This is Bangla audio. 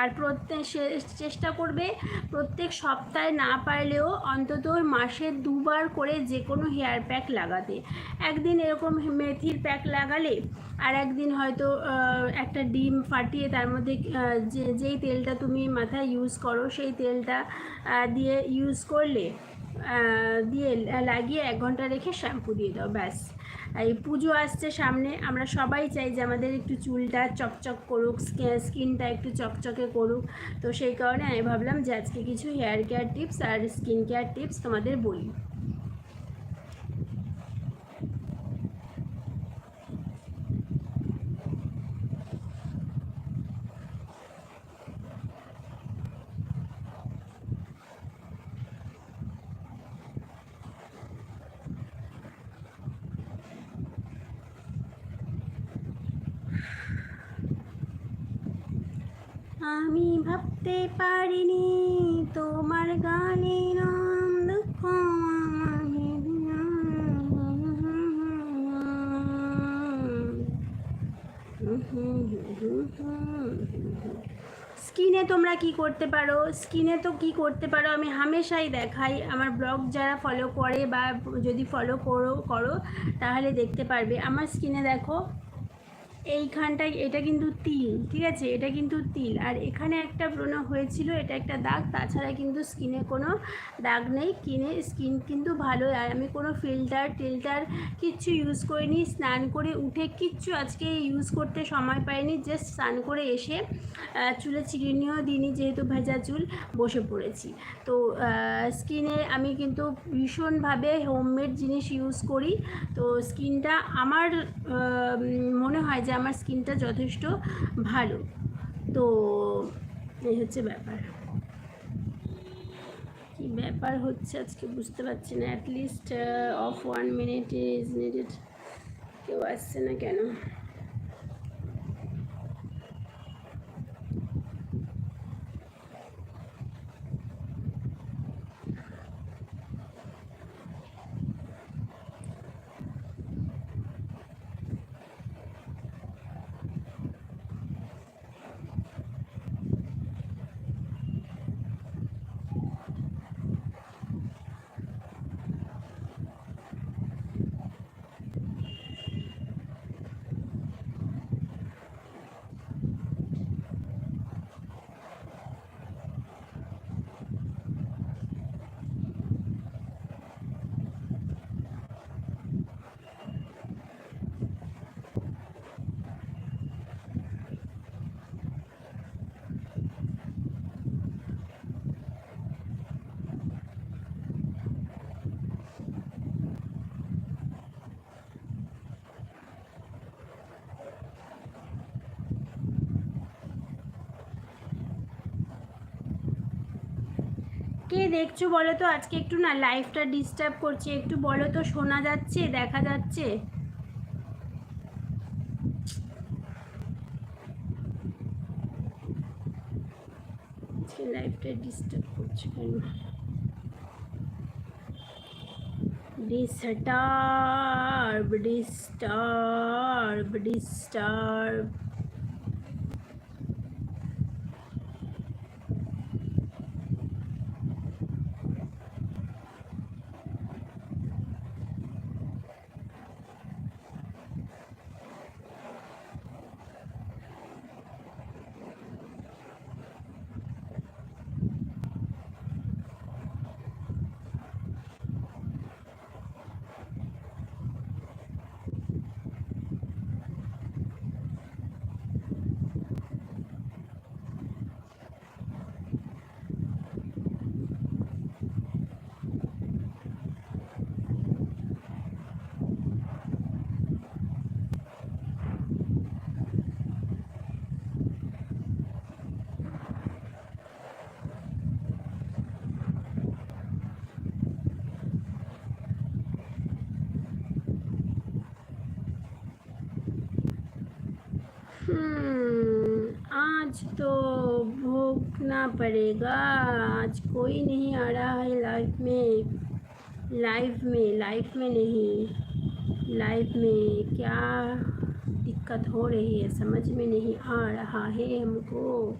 আর প্রত্যেক চেষ্টা করবে প্রত্যেক সপ্তাহে না পারলেও অন্তত মাসে দুবার করে যে কোনো হেয়ার প্যাক লাগাতে। একদিন এরকম মেথির প্যাক লাগালে আর একদিন হয়তো একটা ডিম ফাটিয়ে তার মধ্যে যে, যেই তেলটা তুমি মাথায় ইউজ করো সেই তেলটা দিয়ে ইউজ করলে দিয়ে লাগিয়ে এক ঘণ্টা রেখে শ্যাম্পু দিয়ে দাও, ব্যাস। এই পুজো আসছে সামনে, আমরা সবাই চাই যে আমাদের একটু চুলটা চকচক করুক স্কিনটা একটু চকচকে করুক। তো সেই কারণে আমি ভাবলাম যে আজকে কিছু হেয়ার কেয়ার টিপস আর স্কিন কেয়ার টিপস তোমাদের বলি। আমি ভাবতে পারিনি তোমার গানে নাম দুঃখ স্কিনে তোমরা কি করতে পারো? স্কিনে তো কি করতে পারো? আমি হামেশাই দেখাই। আমার ব্লগ যারা ফলো করে বা যদি ফলো করো করো, তাহলে দেখতে পারবে। আমার স্কিনে দেখো এইখানটায় এটা কিন্তু তিল, ঠিক আছে? এটা কিন্তু তিল। আর এখানে একটা ব্রণ হয়েছিল, এটা একটা দাগ। তাছাড়া কিন্তু স্কিনে কোনো দাগ নেই। কিনে স্কিন কিন্তু ভালো আর আমি কোনো ফিল্টার টিল্টার কিচ্ছু ইউজ করিনি। স্নান করে উঠে কিচ্ছু আজকে ইউজ করতে সময় পাইনি। জাস্ট স্নান করে এসে চুলে চিরুনিও দিইনি যেহেতু ভেজা চুল, বসে পড়েছি। তো স্কিনে আমি কিন্তু ভীষণভাবে হোমমেড জিনিস ইউজ করি। তো স্কিনটা আমার মনে হয় যে যে আমার স্কিনটা যথেষ্ট ভালো। তো এই হচ্ছে ব্যাপার। কি ব্যাপার হচ্ছে আজকে বুঝতে পারছি না। At least of one minute is needed কেউ আসছে না কেন? কে দেখছ বলো তো? আজকে একটু না লাইফটা ডিস্টার্ব করছে। একটু বলো তো, শোনা যাচ্ছে, দেখা যাচ্ছে? লাইফটা ডিস্টার্ব করছে কেন? ডিস্টার্ব ডিস্টার্ব ডিস্টার্ব आज तो भोगना पड़ेगा। आज कोई नहीं आ रहा है लाइफ में। लाइफ में लाइफ में नहीं। लाइफ में क्या दिक्कत हो रही है? समझ में नहीं आ रहा है हमको।